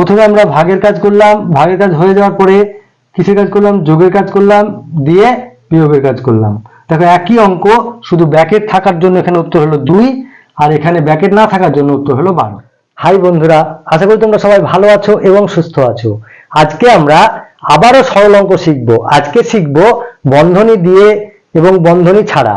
প্রথমে আমরা ভাগের কাজ করলাম, ভাগের কাজ হয়ে যাওয়ার পরে কিসের কাজ করলাম? যোগের কাজ করলাম, দিয়ে বিয়োগের কাজ করলাম। দেখো, একই অঙ্ক, শুধু ব্যাকেট থাকার জন্য এখানে উত্তর হলো দুই, আর এখানে ব্যাকেট না থাকার জন্য উত্তর হলো বারো। হাই বন্ধুরা, আশা করি তোমরা সবাই ভালো আছো এবং সুস্থ আছো। আজকে আমরা আবারও সরল অঙ্ক শিখব। আজকে শিখব বন্ধনী দিয়ে এবং বন্ধনী ছাড়া।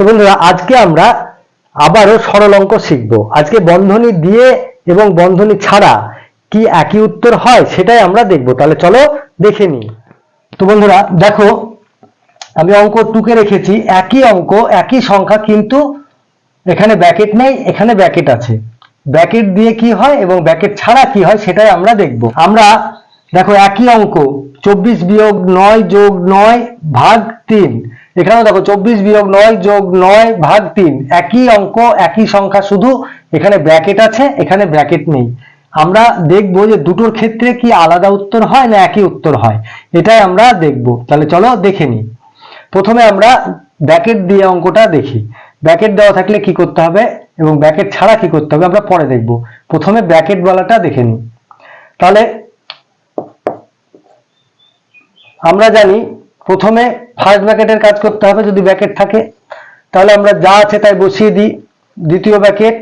তো বন্ধুরা, আজকে আমরা আবারও সরল অঙ্ক শিখব। আজকে বন্ধনী দিয়ে এবং বন্ধনী ছাড়া কি একই উত্তর হয় সেটাই আমরা দেখব। তাহলে চলো দেখে নিই। তো বন্ধুরা, দেখো, আমি অঙ্ক টুকে রেখেছি, একই অঙ্ক, একই সংখ্যা, কিন্তু এখানে ব্যাকেট নেই, এখানে ব্যাকেট আছে। ব্যাকেট দিয়ে কি হয় এবং ব্যাকেট ছাড়া কি হয় সেটাই আমরা দেখব। আমরা, দেখো, একই অঙ্ক, চব্বিশ বিয়োগ নয় যোগ নয় ভাগ তিন। এখানেও দেখো চব্বিশ বিয়োগ নয় যোগ নয় ভাগ তিন। একই অঙ্ক, একই সংখ্যা, শুধু এখানে ব্র্যাকেট আছে, এখানে ব্র্যাকেট নেই। আমরা দেখব যে দুটোর ক্ষেত্রে কি আলাদা উত্তর হয় না একই উত্তর হয়। এটাই আমরা দেখব। তাহলে চলো দেখে নিই। প্রথমে আমরা ব্র্যাকেট দিয়ে অঙ্কটা দেখি। ব্র্যাকেট দেওয়া থাকলে কি করতে হবে এবং ব্র্যাকেট ছাড়া কি করতে হবে আমরা পরে দেখব। প্রথমে ব্র্যাকেট বলাটা দেখে নিই। তাহলে আমরা জানি প্রথমে ফার্স্ট ব্র্যাকেটের কাজ করতে হবে, যদি ব্র্যাকেট থাকে। তাহলে আমরা যা আছে তাই বসিয়ে দিই। দ্বিতীয় ব্র্যাকেট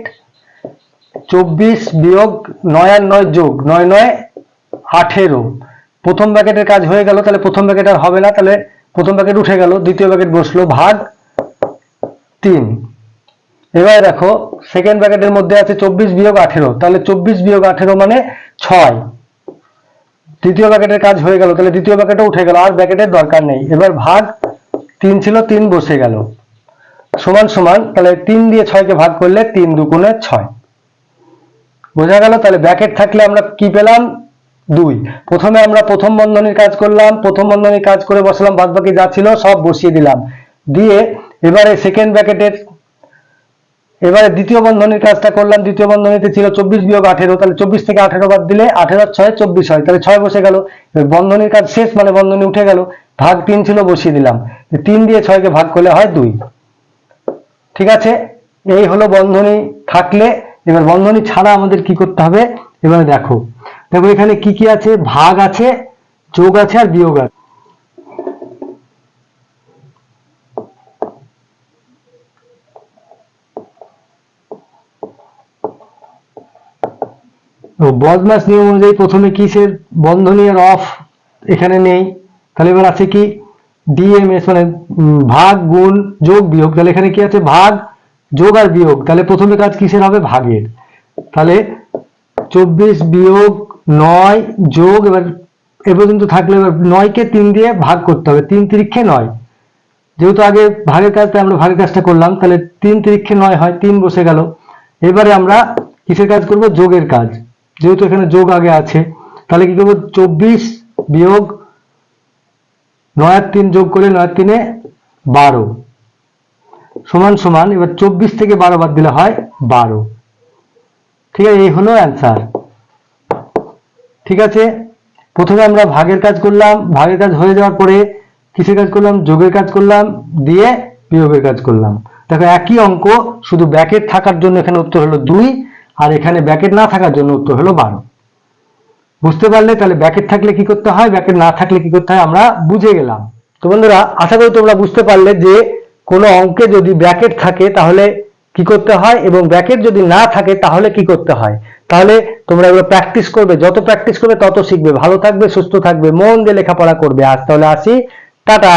চব্বিশ বিয়োগ নয় আর নয় যোগ নয় নয় আঠেরো। প্রথম ব্র্যাকেটের কাজ হয়ে গেল, তাহলে প্রথম ব্র্যাকেট আর হবে না, তাহলে প্রথম ব্র্যাকেট উঠে গেল, দ্বিতীয় ব্র্যাকেট বসল ভাগ তিন। এবার দেখো সেকেন্ড ব্র্যাকেটের মধ্যে আছে চব্বিশ বিয়োগ আঠেরো, তাহলে চব্বিশ বিয়োগ আঠেরো মানে ছয়। দ্বিতীয় ব্র্যাকেটের কাজ হয়ে গেল, তাহলে দ্বিতীয় ব্র্যাকেটও উঠে গেল, আর ব্র্যাকেটের দরকার নেই। এবার ভাগ তিন ছিল, তিন বসে গেল। সমান সমান, তাহলে তিন দিয়ে ছয়কে ভাগ করলে তিন দুগুণে ছয়। বোঝা গেল? তাহলে ব্র্যাকেট থাকলে আমরা কি পেলাম? দুই। প্রথমে আমরা প্রথম বন্ধনীর কাজ করলাম, প্রথম বন্ধনীর কাজ করে বসালাম বাদ বাকি যা ছিল সব বসিয়ে দিলাম। দিয়ে এবারে সেকেন্ড ব্র্যাকেটের এবারে দ্বিতীয় বন্ধনীর কাজটা করলাম, দ্বিতীয় বন্ধনীতে ছিল চব্বিশ বিয়োগ আঠেরো, তাহলে চব্বিশ থেকে আঠেরো বাদ দিলে আঠেরো ছয় চব্বিশ হয়, তাহলে ছয় বসে গেল। বন্ধনীর কাজ শেষ মানে বন্ধনী উঠে গেল, ভাগ তিন ছিল, বসিয়ে দিলাম। তিন দিয়ে ছয়কে ভাগ করলে হয় দুই। ঠিক আছে? এই হলো বন্ধনী থাকলে, এবার বন্ধনী ছাড়া আমাদের কি করতে হবে? এবারে দেখো। দেখো এখানে কি কি আছে? ভাগ আছে, যোগ আছে আর বিয়োগ আছে। বদমাস নিয়ম অনুযায়ী প্রথমে কিসের বন্ধনী আর অফ এখানে নেই। তাহলে এবার আছে কি? ডিএমএস মানে ভাগ, গুণ, যোগ, বিয়োগ। তাহলে এখানে কি আছে? ভাগ, যোগ আর বিয়োগ। তাহলে প্রথমে কাজ কিসের হবে? ভাগের। তাহলে চব্বিশ বিয়োগ নয়, যোগ, এবার এ পর্যন্ত থাকলে এবার নয়কে তিন দিয়ে ভাগ করতে হবে। তিন তিরিক্ষে নয়। যেহেতু আগে ভাগের কাজটা আমরা ভাগের কাজটা করলাম, তাহলে তিন তিরিক্ষে নয় হয়, তিন বসে গেল। এবারে আমরা কিসের কাজ করব? যোগের কাজ। যেহেতু এখানে যোগ আগে আছে, তাহলে কি করব? চব্বিশ বিয়োগ নয় তিন যোগ করে নয় তিনে বারো। সমান সমান, এবার চব্বিশ থেকে বারো বাদ দিলে হয় বারো। ঠিক আছে, এই হলো অ্যান্সার ঠিক আছে, প্রথমে আমরা ভাগের কাজ করলাম, ভাগের কাজ হয়ে যাওয়ার পরে কিসের কাজ করলাম? যোগের কাজ করলাম, দিয়ে বিয়োগের কাজ করলাম। দেখো একই অঙ্ক, শুধু ব্যাকেট থাকার জন্য এখানে উত্তর হলো দুই আর এখানে ব্যাকেট না থাকার জন্য উত্তর হলো বারো। বুঝতে পারলে তাহলে ব্যাকেট থাকলে কি করতে হয়? ব্যাকেট না থাকলে কি করতে হয়? আমরা বুঝে গেলাম। তো বন্ধুরা, আশা করি তোমরা বুঝতে পারলে যে কোনো অঙ্কে যদি ব্র্যাকেট থাকে তাহলে কি করতে হয়? এবং ব্র্যাকেট যদি না থাকে তাহলে কি করতে হয়? তাহলে তোমরা এগুলো প্র্যাকটিস করবে। যত প্র্যাকটিস করবে তত শিখবে। ভালো থাকবে, সুস্থ থাকবে, মন দিয়ে লেখাপড়া করবে। আজ তাহলে আসি। টাটা!